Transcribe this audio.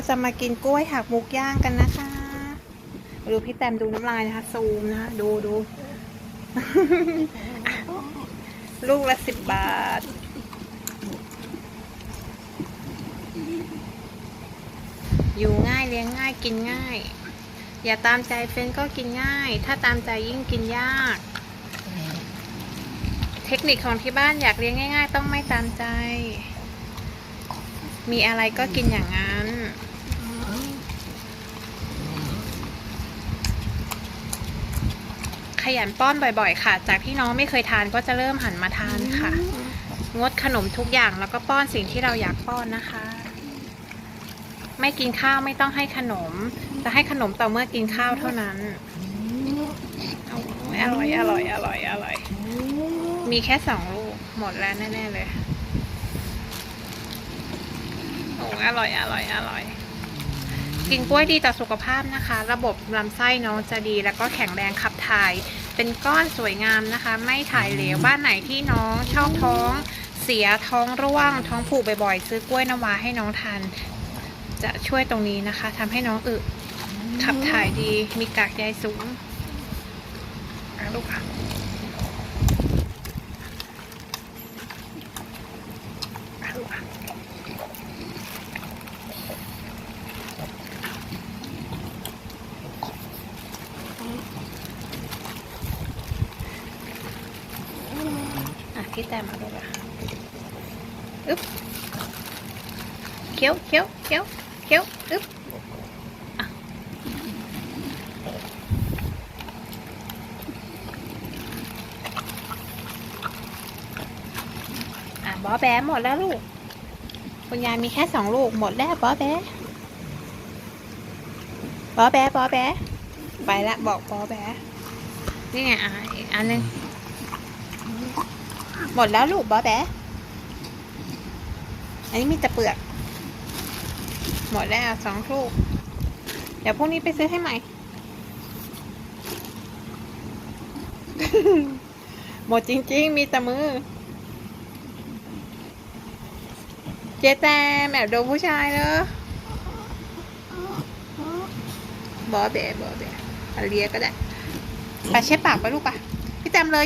ราจะมากินกล้วยหักมุกย่างกันนะคะดูพี่แตมดูน้ำลายนะคะซูมนะคะดูดูลูกละสิบบาท อยู่ง่ายเลี้ยงง่ายกินง่าย อย่าตามใจเฟนก็กินง่าย ถ้าตามใจยิ่งกินยาก เทคนิคของที่บ้านอยากเลี้ยงง่าย ๆ ต้องไม่ตามใจ มีอะไรก็กินอย่างนั้น ข ยันป้อนบ่อยๆ ค่ะ จากที่น้องไม่เคยทานก็จะเริ่มหันมาทานค่ะ งดขนมทุกอย่างแล้วก็ป้อนสิ่งที่เราอยากป้อนนะคะ ไม่กินข้าวไม่ต้องให้ขนม จะให้ขนมต่อเมื่อกินข้าวเท่านั้นเอาอร่อยอร่อยอร่อยอร่อย มีแค่สองลูกหมดแล้วแน่ๆเลยโอ้อร่อยอร่อยอร่อยกินกล้วยดีต่อสุขภาพนะคะ ระบบลำไส้น้องจะดีแล้วก็แข็งแรงขับถ่าย เป็นก้อนสวยงามนะคะ ไม่ถ่ายเหลวบ้านไหนที่น้องชอบท้องเสียท้องร่วง ท้องผูกบ่อยๆ ซื้อกล้วยน้ำว้าให้น้องทานจะช่วยตรงนี้นะคะทำให้น้องอึขับถ่ายดีมีกากใยสูงอะลูกอะอะลูกอะ อะพี่แต้มมาลูกอะอึ๊บเคี้ยวเคี้ยวเคี้ยวเคี้ยวอึ๊บอะบอแบหมดแล้วลูก คุณยายมีแค่สองลูกหมดแล้วบอแบบอแบบอแบ ไปละบอกบอแบ นี่ไงอะอีกอันนึง หมดแล้วลูกบอแบอันนี้มีแต่เปลือก หมดแล้วสองลูก เดี๋ยวพรุ่งนี้ไปซื้อให้ใหม่ หมดจริง ๆ มีแต่มือ เจ๊แตมแอบดูผู้ชายเลยบอเบบอเบะเอาเลียก็ได้ ไปเช็ดปากไปลูกปะพี่แตมเลย